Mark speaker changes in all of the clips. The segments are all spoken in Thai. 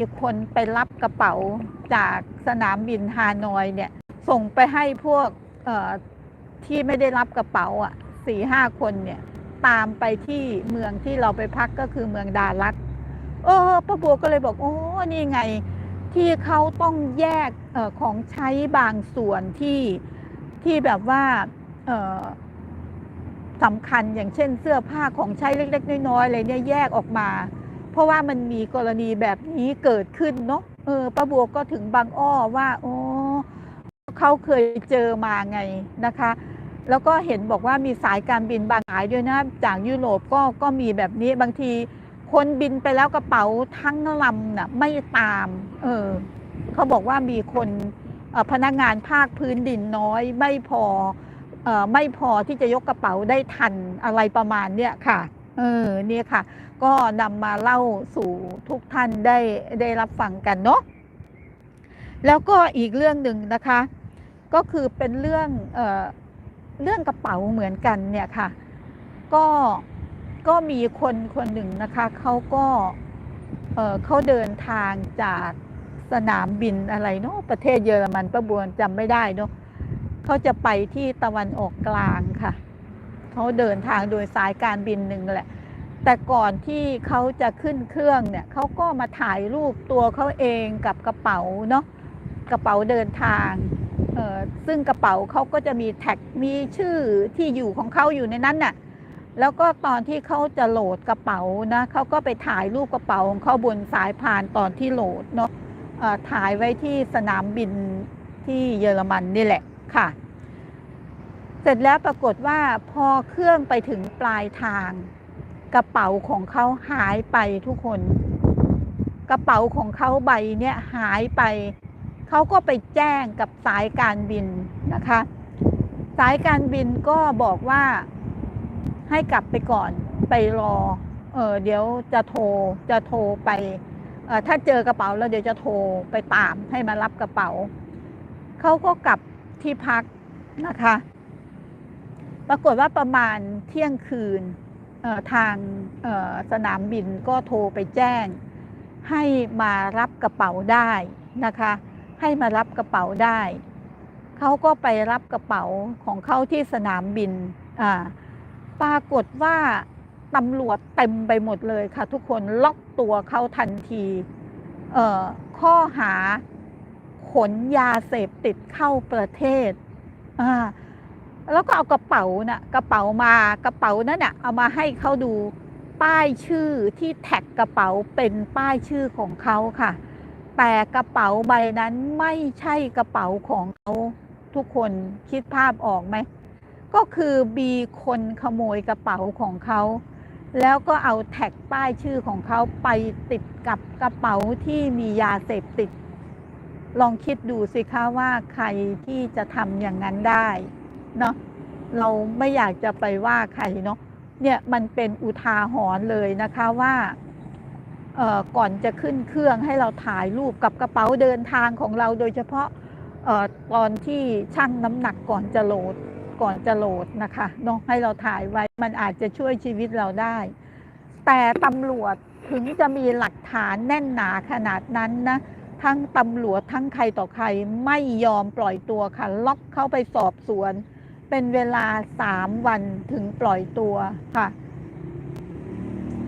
Speaker 1: มีคนไปรับกระเป๋าจากสนามบินฮานอยเนี่ย ส่งไปให้พวกเอ่อที่ไม่ได้รับกระเป๋าอะสี่ห้าคนเนี่ย ตามไปที่เมืองที่เราไปพักก็คือเมืองดารัตเออป้าบัวก็เลยบอกโอ้นี่ไงที่เขาต้องแยกออของใช้บางส่วนที่ที่แบบว่าออสำคัญอย่างเช่นเสื้อผ้าของใช้เล็ก ๆ น้อยๆอะไรเนี่ยแยกออกมา เพราะว่ามันมีกรณีแบบนี้เกิดขึ้นเนาะเออป้าบัวก็ถึงบางอ้อว่าโอ้เขาเคยเจอมาไงนะคะ แล้วก็เห็นบอกว่ามีสายการบินบางสายด้วยนะ จากยุโรปก็ก็มีแบบนี้บางที คนบินไปแล้วกระเป๋าทั้งลำน่ะไม่ตาม เออเขาบอกว่ามีคนพนักงานภาคพื้นดินน้อยไม่พอออไม่พอที่จะยกกระเป๋าได้ทันอะไรประมาณเนี้ยค่ะ เออเนี่ยค่ะ ก็นำมาเล่าสู่ทุกท่านได้ได้รับฟังกันเนาะแล้วก็อีกเรื่องหนึ่งนะคะ ก็คือเป็นเรื่องเออเรื่องกระเป๋าเหมือนกันเนี่ยค่ะ ก็ก็มีคนคนหนึ่งนะคะเขาก็เออเขาเดินทางจากสนามบินอะไรเนาะประเทศเยอรมันประบวนจำไม่ได้เนาะเขาจะไปที่ตะวันออกกลางค่ะ เขาเดินทางโดยสายการบินหนึ่งแหละ แต่ก่อนที่เขาจะขึ้นเครื่องเนี่ยเขาก็มาถ่ายรูปตัวเขาเองกับกระเป๋าเนาะกระเป๋าเดินทางเออซึ่งกระเป๋าเขาก็จะมีแท็กมีชื่อที่อยู่ของเขาอยู่ในนั้นน่ะแล้วก็ตอนที่เขาจะโหลดกระเป๋านะเขาก็ไปถ่ายรูปกระเป๋าของเขาบนสายพานตอนที่โหลดเนาะเออถ่ายไว้ที่สนามบินที่เยอรมันนี่แหละค่ะ เสร็จแล้วปรากฏว่าพอเครื่องไปถึงปลายทาง กระเป๋าของเขาหายไปทุกคน กระเป๋าของเขาใบเนี่ยหายไป เขาก็ไปแจ้งกับสายการบินนะคะ สายการบินก็บอกว่าให้กลับไปก่อนไปรอ เออเดี๋ยวจะโทรจะโทรไปเออถ้าเจอกระเป๋าแล้วเดี๋ยวจะโทรไปตามให้มารับกระเป๋า เขาก็กลับที่พักนะคะ ปรากฏว่าประมาณเที่ยงคืน ทางสนามบินก็โทรไปแจ้ง ให้มารับกระเป๋าได้นะคะ ให้มารับกระเป๋าได้เขาก็ไปรับกระเป๋าของเขาที่สนามบินปรากฏว่าตำรวจเต็มไปหมดเลยค่ะ ทุกคนล็อกตัวเขาทันทีข้อหาขนยาเสพติดเข้าประเทศ แล้วก็เอากระเป๋าน่ะกระเป๋ามากระเป๋านั้นน่ะเอามาให้เขาดูป้ายชื่อที่แท็กกระเป๋าเป็นป้ายชื่อของเขาค่ะ แต่กระเป๋าใบนั้นไม่ใช่กระเป๋าของเขาทุกคนคิดภาพออกไหมก็คือมีคนขโมยกระเป๋าของเขาแล้วก็เอาแท็กป้ายชื่อของเขาไปติดกับกระเป๋าที่มียาเสพติด ลองคิดดูสิคะว่าใครที่จะทำอย่างนั้นได้ เนาะเราไม่อยากจะไปว่าใครเนาะเนี่ยมันเป็นอุทาหรณ์เลยนะคะว่าเอ่อก่อนจะขึ้นเครื่องให้เราถ่ายรูปกับกระเป๋าเดินทางของเราโดยเฉพาะเอ่อตอนที่ชั่งน้ำหนักก่อนจะโหลดก่อนจะโหลดนะคะเนาะให้เราถ่ายไว้มันอาจจะช่วยชีวิตเราได้ แต่ตำรวจถึงจะมีหลักฐานแน่นหนาขนาดนั้นนะทั้งตำรวจทั้งใครต่อใครไม่ยอมปล่อยตัวค่ะ ล็อกเข้าไปสอบสวน เป็นเวลาสามวันถึงปล่อยตัวค่ะ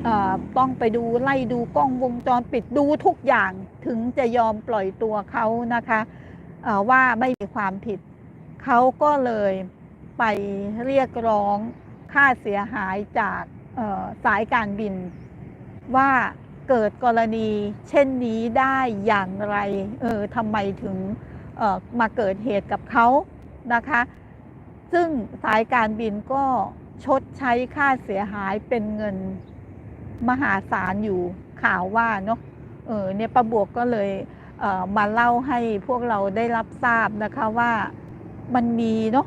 Speaker 1: เอ่อต้องไปดูไล่ดูกล้องวงจรปิดดูทุกอย่างถึงจะยอมปล่อยตัวเขานะคะเอ่อว่าไม่มีความผิด เขาก็เลยไปเรียกร้องค่าเสียหายจากสายการบิน ว่าเกิดกรณีเช่นนี้ได้อย่างไรเออทำไมถึงเอ่อมาเกิดเหตุกับเขานะคะ ซึ่งสายการบินก็ชดใช้ค่าเสียหายเป็นเงินมหาศาลอยู่ข่าวว่าเนาะเออเนี่ยประบวกก็เลยเมาเล่าให้พวกเราได้รับทราบนะคะว่ามันมีเนาะ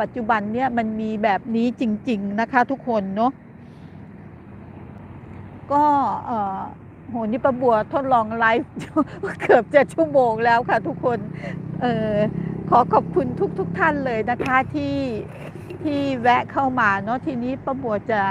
Speaker 1: ปัจจุบันเนี่ยมันมีแบบนี้จริง ๆ นะคะทุกคนเนาะก็โหนี่ประบัวทดลองไลฟ์เกือบจะชั่วโมงแล้วค่ะทุกคน เออ ขอขอบคุณทุกทุกท่านเลยนะคะที่ที่แวะเข้ามาเนาะทีนี้ประบัวจะ